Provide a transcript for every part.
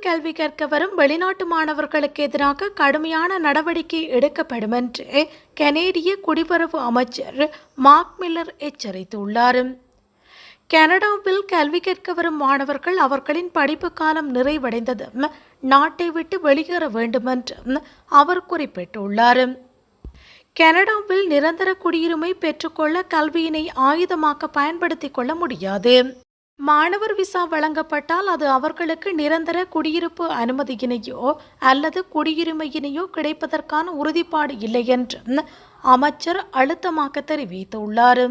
கல்வி கற்க வரும் வெளிநாட்டு மாணவர்களுக்கு எதிராக கடுமையான நடவடிக்கை எடுக்கப்படும் என்று கனேடிய குடிவரவு அமைச்சர் மார்க் மில்லர் எச்சரித்துள்ளார். கனடாவில் கல்வி கற்க வரும் மாணவர்கள் அவர்களின் படிப்பு காலம் நிறைவடைந்ததும் நாட்டை விட்டு வெளியேற வேண்டும் என்றும் அவர் குறிப்பிட்டுள்ளார். கனடாவில் நிரந்தர குடியுரிமை பெற்றுக்கொள்ள கல்வியினை ஆயுதமாக்க பயன்படுத்திக் கொள்ள முடியாது. மாணவர் விசா வழங்கப்பட்டால் அது அவர்களுக்கு நிரந்தர குடியிருப்பு அனுமதியினையோ அல்லது குடியுரிமையினையோ கிடைப்பதற்கான உறுதிப்பாடு இல்லை என்றும் அமைச்சர் அழுத்தமாக தெரிவித்துள்ளார்.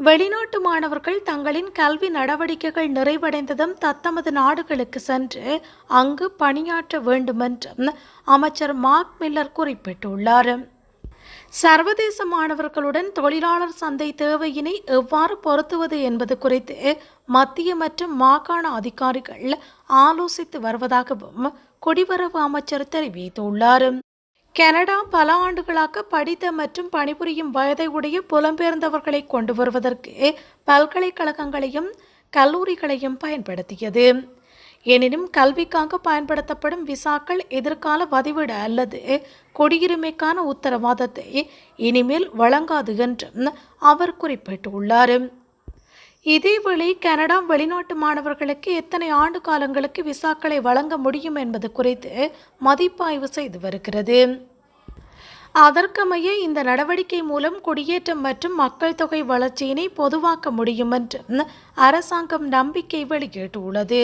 வெளிநாட்டு மாணவர்கள் தங்களின் கல்வி நடவடிக்கைகள் நிறைவடைந்ததும் தத்தமது நாடுகளுக்கு சென்று அங்கு பணியாற்ற வேண்டுமென்றும் அமைச்சர் மார்க் மில்லர் குறிப்பிட்டுள்ளார். சர்வதேச மாணவர்களுடன் தொழிலாளர் சந்தை தேவையினை எவ்வாறு பொருத்துவது என்பது குறித்து மத்திய மற்றும் மாகாண அதிகாரிகள் ஆலோசித்து வருவதாகவும் குடிவரவு அமைச்சர் தெரிவித்துள்ளார். கனடா பல ஆண்டுகளாக படித்த மற்றும் பணிபுரியும் வயதை உடைய புலம்பெயர்ந்தவர்களை கொண்டு வருவதற்கு பல்கலைக்கழகங்களையும் கல்லூரிகளையும் பயன்படுத்தியது. எனினும் கல்விக்காக பயன்படுத்தப்படும் விசாக்கள் எதிர்கால வதிவிட அல்லது குடியுரிமைக்கான உத்தரவாதத்தை இனிமேல் வழங்காது என்றும் அவர் குறிப்பிட்டுள்ளார். இதேவேளை கனடா வெளிநாட்டு மாணவர்களுக்கு எத்தனை ஆண்டு காலங்களுக்கு விசாக்களை வழங்க முடியும் என்பது குறித்து மதிப்பாய்வு செய்து வருகிறது. அதற்கமைய இந்த நடவடிக்கை மூலம் குடியேற்றம் மற்றும் மக்கள் தொகை வளர்ச்சியினை பொதுவாக்க முடியும் என்றும் அரசாங்கம் நம்பிக்கை வெளியிட்டுள்ளது.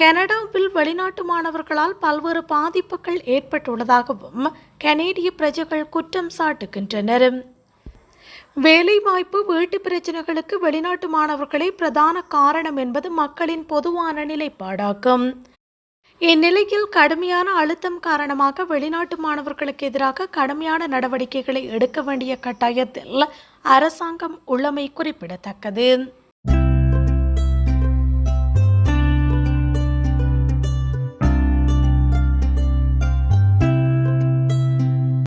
கனடாவில் வெளிநாட்டு மாணவர்களால் பல்வேறு பாதிப்புகள் ஏற்பட்டுள்ளதாகவும் கனேடிய பிரஜைகள் குற்றம் சாட்டுகின்றனர். வேலைவாய்ப்பு வீட்டு பிரச்சனைகளுக்கு வெளிநாட்டு மாணவர்களே பிரதான காரணம் என்பது மக்களின் பொதுவான நிலைப்பாடாகும். இந்நிலையில் கடுமையான அழுத்தம் காரணமாக வெளிநாட்டு மாணவர்களுக்கு எதிராக கடுமையான நடவடிக்கைகளை எடுக்க வேண்டிய கட்டாயத்தில் அரசாங்கம் உள்ளமை குறிப்பிடத்தக்கது.